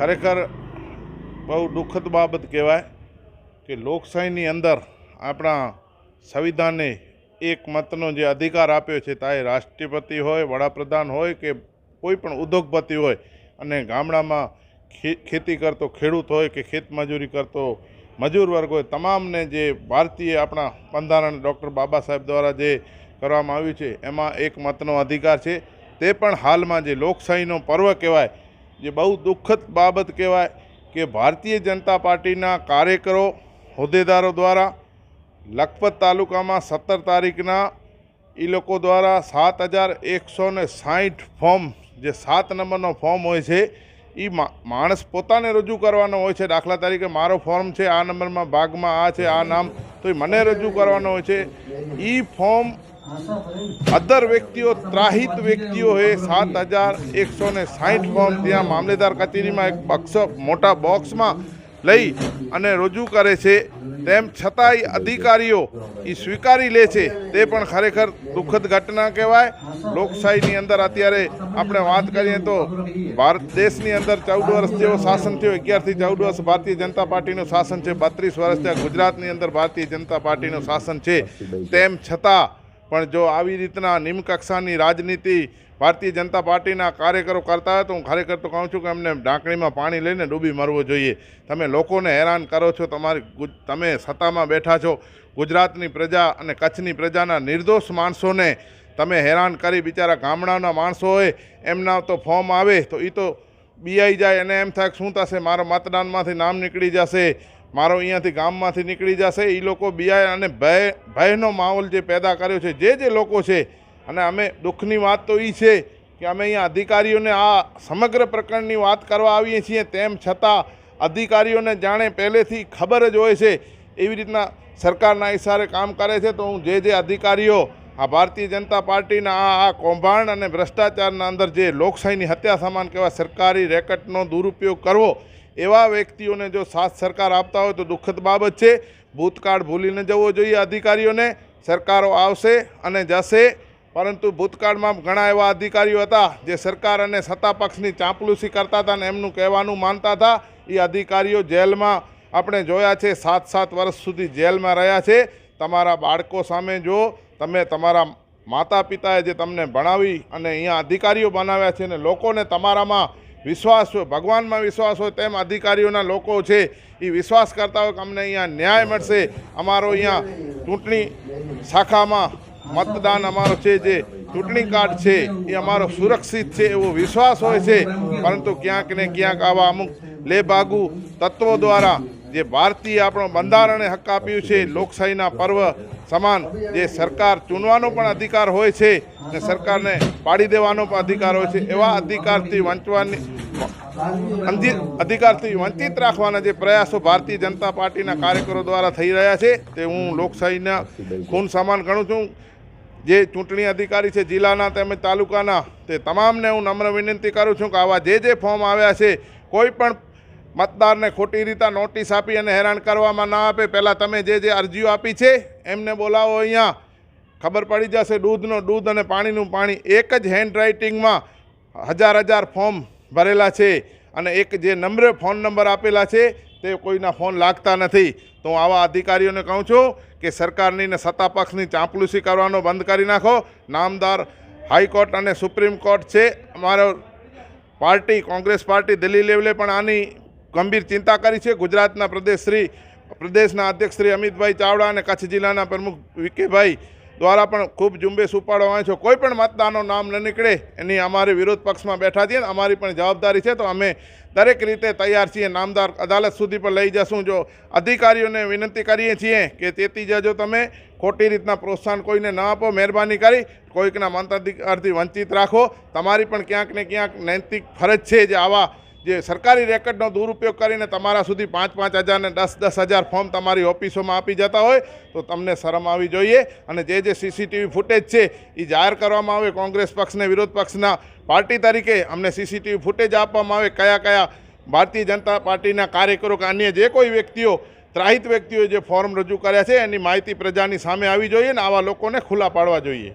ખરેખર બહુ દુઃખદ બાબત કહેવાય કે લોકશાહીની અંદર આપણા સંવિધાને એક મતનો જે અધિકાર આપ્યો છે તા એ રાષ્ટ્રપતિ હોય, વડાપ્રધાન હોય કે કોઈ પણ ઉદ્યોગપતિ હોય અને ગામડામાં ખેતી કરતો ખેડૂત હોય કે ખેતમજૂરી કરતો મજૂર વર્ગ હોય, તમામને જે ભારતીય આપણા બંધારણ ડૉક્ટર બાબા સાહેબ દ્વારા જે કરવામાં આવ્યું છે, એમાં એક મતનો અધિકાર છે. તે પણ હાલમાં જે લોકશાહીનો પર્વ કહેવાય જે બહુ દુઃખદ બાબત કહેવાય કે ભારતીય જનતા પાર્ટીના કાર્યકરો, હોદ્દેદારો દ્વારા લખપત તાલુકામાં સત્તર તારીખના એ લોકો દ્વારા સાત હજાર એકસો ને સાઠ ફોર્મ, જે સાત નંબરનો ફોર્મ હોય છે એ માણસ પોતાને રજૂ કરવાનો હોય છે. દાખલા તરીકે મારો ફોર્મ છે, આ નંબરમાં ભાગમાં આ છે, આ નામ, તો એ મને રજૂ કરવાનો હોય છે. એ ફોર્મ અધર વ્યક્તિઓ ત્રાહિત વ્યક્તિઓએ સાત હજાર એકસો ને સાઠ ફોર્મ ત્યાં મામલેદાર કચેરીમાં એક બક્ષ મોટા બોક્સમાં લઈ અને રજૂ કરે છે તેમ છતાંય અધિકારીઓ એ સ્વીકારી લે છે તે પણ ખરેખર દુઃખદ ઘટના કહેવાય લોકશાહીની અંદર અત્યારે આપણે વાત કરીએ તો ભારત દેશની અંદર ચૌદ વર્ષ જેવો શાસન થયો, અગિયારથી ચૌદ વર્ષ ભારતીય જનતા પાર્ટીનું શાસન છે, બત્રીસ વર્ષ ત્યાં ગુજરાતની અંદર ભારતીય જનતા પાર્ટીનું શાસન છે. તેમ છતાં પણ જો આવી રીતના નિમ્નકક્ષાની રાજનીતિ ભારતીય જનતા પાર્ટીના કાર્યકરો કરતા હોય તો હું ખરેખર તો કહું છું કે એમને ઢાંકણીમાં પાણી લઈને ડૂબી મરવો જોઈએ. તમે લોકોને હેરાન કરો છો, તમારી તમે સત્તામાં બેઠા છો, ગુજરાતની પ્રજા અને કચ્છની પ્રજાના નિર્દોષ માણસોને તમે હેરાન કરી બિચારા ગામડાના માણસો હોય, એમના તો ફોર્મ આવે તો એ તો બીઆઈ જાય અને એમ થાય શું થશે, મારો મતદાનમાંથી નામ નીકળી જશે. મારો અહીંયાથી ગામમાંથી નીકળી જશે. એ લોકો બીઆઈ અને ભય, ભયનો માહોલ જે પેદા કર્યો છે, જે જે લોકો છે, અને અમે દુઃખની વાત તો એ છે કે અમે અહીંયા અધિકારીઓને આ સમગ્ર પ્રકરણની વાત કરવા આવીએ છીએ. તેમ છતાં અધિકારીઓને જાણે પહેલેથી ખબર જ હોય છે, એવી રીતના સરકારના ઇશારે કામ કરે છે. તો હું જે જે અધિકારીઓ, આ ભારતીય જનતા પાર્ટીના આ આ કૌભાંડ અને ભ્રષ્ટાચારના અંદર જે લોકશાહીની હત્યા સમાન કહેવાય, સરકારી રેકટનો દુરુપયોગ કરવો એવા વ્યક્તિઓને જો સાથ સરકાર આપતા હોય તો દુઃખદ બાબત છે. ભૂતકાળ ભૂલીને જવો જોઈએ અધિકારીઓને. સરકારો આવશે અને જશે. પરંતુ ભૂતકાળમાં ઘણા એવા અધિકારીઓ હતા જે સરકાર અને સત્તા પક્ષની ચાંપલુસી કરતા હતા અને એમનું કહેવાનું માનતા હતા. એ અધિકારીઓ જેલમાં આપણે જોયા છે સાત સાત વર્ષ સુધી જેલમાં રહ્યા છે. તમારા બાળકો સામે જો તમે તમારા માતા પિતાએ જે તમને ભણાવી અને અહીંયા અધિકારીઓ બનાવ્યા છે અને લોકોને તમારામાં વિશ્વાસ ભગવાનમાં વિશ્વાસ હોય તેમ અધિકારીઓના લોકો છે, એ વિશ્વાસ કરતા હોય કે અમને અહીંયા ન્યાય મળશે. અમારો અહીંયા ચૂંટણી શાખામાં મતદાન અમારો છે જે ચૂંટણી કાર્ડ છે, એ અમારો સુરક્ષિત છે એવો વિશ્વાસ હોય છે. પરંતુ ક્યાંક ને ક્યાંક આવા અમુક લેભાગુ તત્વો દ્વારા જે ભારતીય આપણો બંધારણે હક આપ્યું છે, લોકશાહીના પર્વ સમાન જે સરકાર ચૂનવાનો પણ અધિકાર હોય છે અને સરકારને પાડી દેવાનો પણ અધિકાર હોય છે, એવા અધિકારથી વંચવાની, અંધિ- અધિકારથી વંચિત રાખવાના જે પ્રયાસો ભારતીય જનતા પાર્ટીના કાર્યકરો દ્વારા થઈ રહ્યા છે, તે હું લોકશાહીના ખૂન સમાન ગણું છું. જે ચૂંટણી અધિકારી છે, જિલ્લાના તેમજ તાલુકાના, તે તમામને હું નમ્ર વિનંતી કરું છું કે આવા જે જે ફોર્મ આવ્યા છે, કોઈ પણ મતદારને ખોટી રીતે નોટિસ આપી અને હેરાન કરવામાં ના આપે. પહેલાં તમે જે જે અરજીઓ આપી છે, એમને બોલાવો અહીંયા. ખબર પડી જશે, દૂધનો દૂધ અને પાણીનું પાણી. એક જ હેન્ડ રાઇટિંગમાં હજાર હજાર ફોર્મ ભરેલા છે અને એક જે નંબર ફોન નંબર આપેલા છે, તે કોઈના ફોન લાગતા નથી. તો હું આવા અધિકારીઓને કહું છું કે સરકારની ને સત્તા પક્ષની ચાંપલુસી કરવાનો બંધ કરી નાખો. નામદાર હાઈકોર્ટ અને સુપ્રીમ કોર્ટ છે. અમારો પાર્ટી, કોંગ્રેસ પાર્ટી દિલ્હી લેવલે પણ આની ગંભીર ચિંતા કરી છે ગુજરાતના પ્રદેશ શ્રી, પ્રદેશના અધ્યક્ષ શ્રી અમિતભાઈ ચાવડા અને કચ્છ જિલ્લાના પ્રમુખ વિકેભાઈ દ્વારા પણ ખૂબ ઝુંબેશ ઉપાડવામાં છો. કોઈ પણ મતદારનું નામ ન નીકળે એની અમારી વિરોધ પક્ષમાં બેઠા છીએ અમારી પણ જવાબદારી છે. તો અમે દરેક રીતે તૈયાર છીએ. નામદાર અદાલત સુધી પણ લઈ જશું. જો અધિકારીઓને વિનંતી કરીએ છીએ કે તેથી જજો તમે ખોટી રીતના પ્રોત્સાહન કોઈને ન આપો, મહેરબાની કરી કોઈકના મતાધિકારથી વંચિત રાખો. તમારી પણ ક્યાંક ને ક્યાંક નૈતિક ફરજ છે જે આવા જે સરકારી રેકર્ડનો દુરુપયોગ કરીને તમારા સુધી પાંચ પાંચ હજાર ને દસ દસ હજાર ફોર્મ તમારી ઓફિસોમાં આપી જતા હોય, તો તમને શરમ આવી જોઈએ. અને જે જે સીસીટીવી ફૂટેજ છે એ જાહેર કરવામાં આવે કોંગ્રેસ પક્ષને, વિરોધ પક્ષના પાર્ટી તરીકે, અમને સીસીટીવી ફૂટેજ આપવામાં આવે કયા કયા ભારતીય જનતા પાર્ટીના કાર્યકરો કે અન્ય જે કોઈ વ્યક્તિઓ, ત્રાહિત વ્યક્તિઓએ જે ફોર્મ રજૂ કર્યા છે, એની માહિતી પ્રજાની સામે આવી જોઈએ અને આવા લોકોને ખુલ્લા પાડવા જોઈએ.